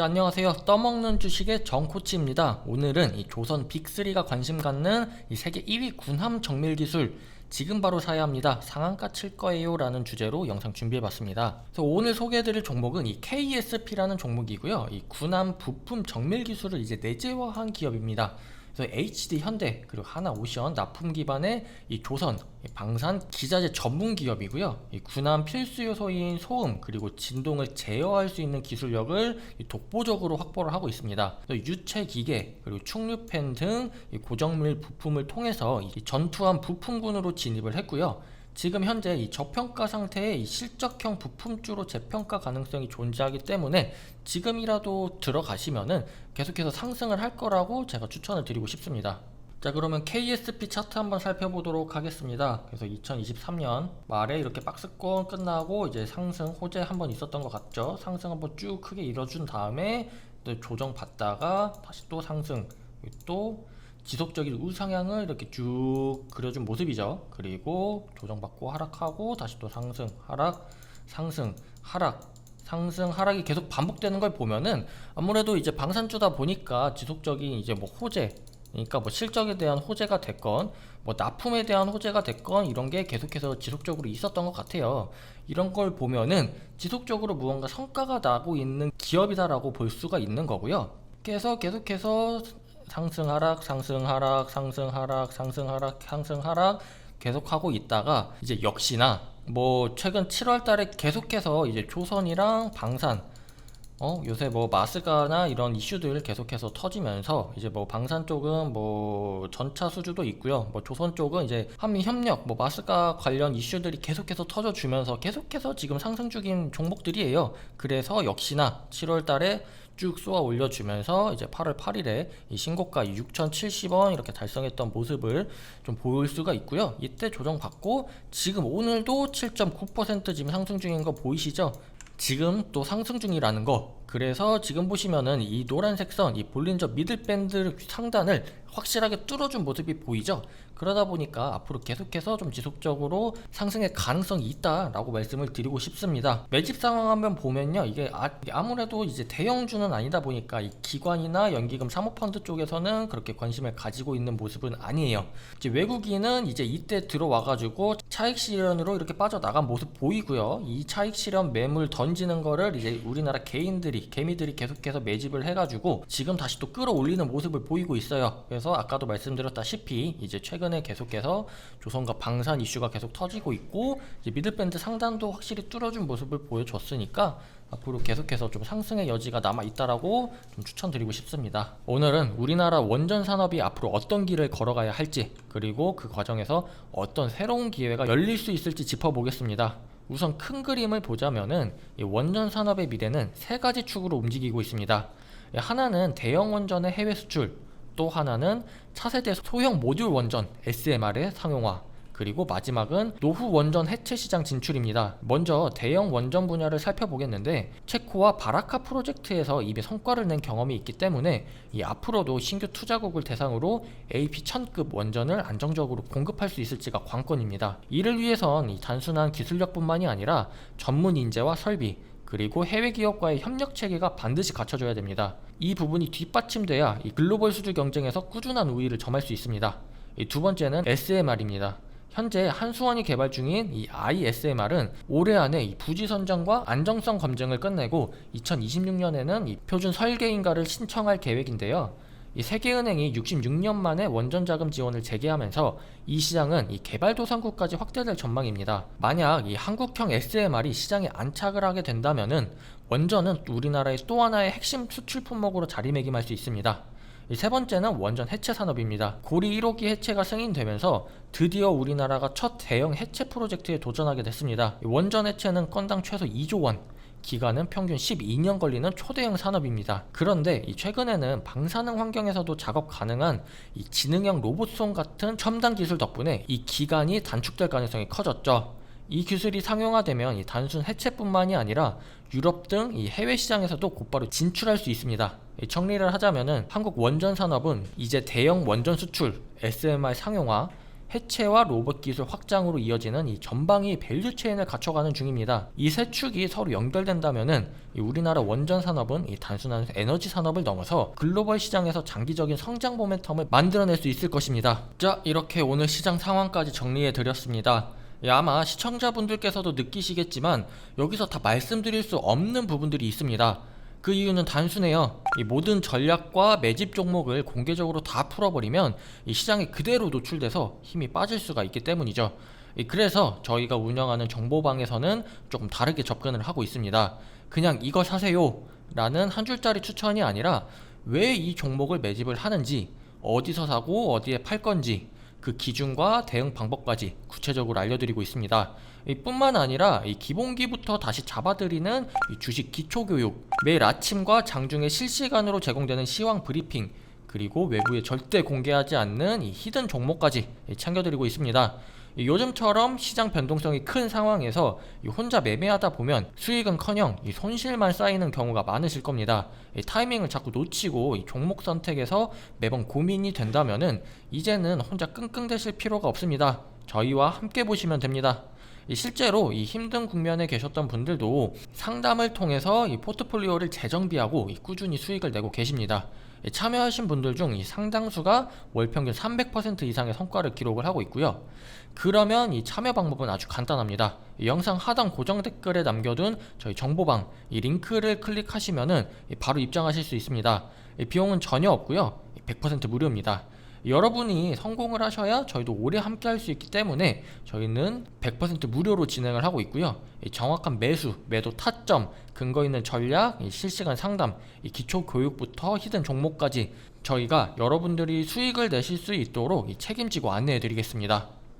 자, 안녕하세요. 떠먹는 주식의 정코치입니다. 오늘은 이 조선 빅3가 관심 갖는 이 세계 1위 군함 정밀 기술 지금 바로 사야 합니다. 상한가 칠 거예요. 라는 주제로 영상 준비해 봤습니다. 오늘 소개해 드릴 종목은 이 KSP라는 종목이고요. 이 군함 부품 정밀 기술을 이제 내재화한 기업입니다. 그래서 HD 현대 그리고 하나 오션 납품 기반의 이 조선 이 방산 기자재 전문 기업이고요. 이 군함 필수 요소인 소음 그리고 진동을 제어할 수 있는 기술력을 이 독보적으로 확보를 하고 있습니다. 유체 기계 그리고 충류팬 등이 고정밀 부품을 통해서 이 전투함 부품군으로 진입을 했고요. 지금 현재 이 저평가 상태의 이 실적형 부품주로 재평가 가능성이 존재하기 때문에 지금이라도 들어가시면은 계속해서 상승을 할 거라고 제가 추천을 드리고 싶습니다. 자 그러면 KSP 차트 한번 살펴보도록 하겠습니다. 그래서 2023년 말에 이렇게 박스권 끝나고 이제 상승 호재 한번 있었던 것 같죠. 상승 한번 쭉 크게 이뤄준 다음에 또 조정 받다가 다시 또 상승 또 지속적인 우상향을 이렇게 쭉 그려준 모습이죠. 그리고 조정받고 하락하고 다시 또 상승, 하락, 상승, 하락, 상승, 하락이 계속 반복되는 걸 보면은 아무래도 이제 방산주다 보니까 지속적인 이제 뭐 호재, 그러니까 뭐 실적에 대한 호재가 됐건 뭐 납품에 대한 호재가 됐건 이런 게 계속해서 지속적으로 있었던 것 같아요. 이런 걸 보면은 지속적으로 무언가 성과가 나고 있는 기업이다라고 볼 수가 있는 거고요. 그래서 계속해서 상승 하락 상승 하락 상승 하락 상승 하락 상승 하락 계속하고 있다가 이제 역시나 뭐 최근 7월 달에 계속해서 이제 조선이랑 방산 어 요새 뭐 마스가나 이런 이슈들 계속해서 터지면서 이제 뭐 방산 쪽은 뭐 전차 수주도 있고요 뭐 조선 쪽은 이제 한미 협력 뭐 마스가 관련 이슈들이 계속해서 터져 주면서 계속해서 지금 상승 중인 종목들이에요 그래서 역시나 7월 달에 쭉 쏘아 올려주면서 이제 8월 8일에 이 신고가 6,070원 이렇게 달성했던 모습을 좀 보일 수가 있고요. 이때 조정받고 지금 오늘도 7.9% 지금 상승 중인 거 보이시죠? 지금 또 상승 중이라는 거. 그래서 지금 보시면은 이 노란색 선, 이 볼린저 미들밴드 상단을 확실하게 뚫어준 모습이 보이죠? 그러다 보니까 앞으로 계속해서 좀 지속적으로 상승의 가능성이 있다라고 말씀을 드리고 싶습니다. 매집 상황 한번 보면요. 이게 아, 아무래도 이제 대형주는 아니다 보니까 이 기관이나 연기금 사모펀드 쪽에서는 그렇게 관심을 가지고 있는 모습은 아니에요. 이제 외국인은 이제 이때 들어와가지고 차익 실현으로 이렇게 빠져나간 모습 보이고요. 이 차익 실현 매물 던지는 거를 이제 우리나라 개인들이 개미들이 계속해서 매집을 해가지고 지금 다시 또 끌어올리는 모습을 보이고 있어요. 그래서 아까도 말씀드렸다시피 이제 최근에 계속해서 조선과 방산 이슈가 계속 터지고 있고 미들밴드 상단도 확실히 뚫어준 모습을 보여줬으니까 앞으로 계속해서 좀 상승의 여지가 남아 있다라고 좀 추천드리고 싶습니다. 오늘은 우리나라 원전 산업이 앞으로 어떤 길을 걸어가야 할지 그리고 그 과정에서 어떤 새로운 기회가 열릴 수 있을지 짚어보겠습니다. 우선 큰 그림을 보자면은 이 원전 산업의 미래는 세 가지 축으로 움직이고 있습니다. 하나는 대형 원전의 해외 수출, 또 하나는 차세대 소형 모듈 원전 SMR의 상용화, 그리고 마지막은 노후 원전 해체 시장 진출입니다. 먼저 대형 원전 분야를 살펴보겠는데 체코와 바라카 프로젝트에서 이미 성과를 낸 경험이 있기 때문에 이 앞으로도 신규 투자국을 대상으로 AP 1000급 원전을 안정적으로 공급할 수 있을지가 관건입니다. 이를 위해선 이 단순한 기술력뿐만이 아니라 전문 인재와 설비 그리고 해외 기업과의 협력 체계가 반드시 갖춰져야 됩니다. 이 부분이 뒷받침돼야 이 글로벌 수주 경쟁에서 꾸준한 우위를 점할 수 있습니다. 이두 번째는 SMR입니다. 현재 한수원이 개발 중인 이 ISMR은 올해 안에 이 부지 선정과 안정성 검증을 끝내고 2026년에는 이 표준 설계인가를 신청할 계획인데요. 이 세계은행이 66년 만에 원전 자금 지원을 재개하면서 이 시장은 이 개발도상국까지 확대될 전망입니다. 만약 이 한국형 SMR이 시장에 안착을 하게 된다면은 원전은 우리나라의 또 하나의 핵심 수출 품목으로 자리매김할 수 있습니다. 이세 번째는 원전 해체 산업입니다. 고리 1호기 해체가 승인되면서 드디어 우리나라가 첫 대형 해체 프로젝트에 도전하게 됐습니다. 이 원전 해체는 건당 최소 2조 원, 기간은 평균 12년 걸리는 초대형 산업입니다. 그런데 이 최근에는 방사능 환경에서도 작업 가능한 이 지능형 로봇송 같은 첨단 기술 덕분에 이 기간이 단축될 가능성이 커졌죠. 이 기술이 상용화되면 이 단순 해체뿐만이 아니라 유럽 등 이 해외 시장에서도 곧바로 진출할 수 있습니다. 이 정리를 하자면은 한국 원전 산업은 이제 대형 원전 수출, SMR 상용화, 해체와 로봇 기술 확장으로 이어지는 이 전방위 밸류 체인을 갖춰가는 중입니다. 이 세 축이 서로 연결된다면은 이 우리나라 원전 산업은 이 단순한 에너지 산업을 넘어서 글로벌 시장에서 장기적인 성장 모멘텀을 만들어낼 수 있을 것입니다. 자, 이렇게 오늘 시장 상황까지 정리해 드렸습니다. 예, 아마 시청자분들께서도 느끼시겠지만 여기서 다 말씀드릴 수 없는 부분들이 있습니다. 그 이유는 단순해요. 이 모든 전략과 매집 종목을 공개적으로 다 풀어버리면 이 시장에 그대로 노출돼서 힘이 빠질 수가 있기 때문이죠. 이 그래서 저희가 운영하는 정보방에서는 조금 다르게 접근을 하고 있습니다. 그냥 이거 사세요 라는 한 줄짜리 추천이 아니라 왜 이 종목을 매집을 하는지 어디서 사고 어디에 팔 건지 그 기준과 대응 방법까지 구체적으로 알려드리고 있습니다. 이 뿐만 아니라 이 기본기부터 다시 잡아드리는 이 주식 기초교육, 매일 아침과 장중에 실시간으로 제공되는 시황 브리핑, 그리고 외부에 절대 공개하지 않는 이 히든 종목까지 이 챙겨드리고 있습니다. 이 요즘처럼 시장 변동성이 큰 상황에서 이 혼자 매매하다 보면 수익은커녕 이 손실만 쌓이는 경우가 많으실 겁니다. 이 타이밍을 자꾸 놓치고 이 종목 선택에서 매번 고민이 된다면은 이제는 혼자 끙끙대실 필요가 없습니다. 저희와 함께 보시면 됩니다. 이 실제로 이 힘든 국면에 계셨던 분들도 상담을 통해서 이 포트폴리오를 재정비하고 이 꾸준히 수익을 내고 계십니다. 이 참여하신 분들 중 이 상당수가 월 평균 300% 이상의 성과를 기록을 하고 있고요. 그러면 이 참여 방법은 아주 간단합니다. 이 영상 하단 고정 댓글에 남겨둔 저희 정보방 이 링크를 클릭하시면은 이 바로 입장하실 수 있습니다. 이 비용은 전혀 없고요. 100% 무료입니다. 여러분이 성공을 하셔야 저희도 오래 함께 할 수 있기 때문에 저희는 100% 무료로 진행을 하고 있고요. 이 정확한 매수, 매도 타점, 근거 있는 전략, 이 실시간 상담, 이 기초 교육부터 히든 종목까지 저희가 여러분들이 수익을 내실 수 있도록 이 책임지고 안내해 드리겠습니다.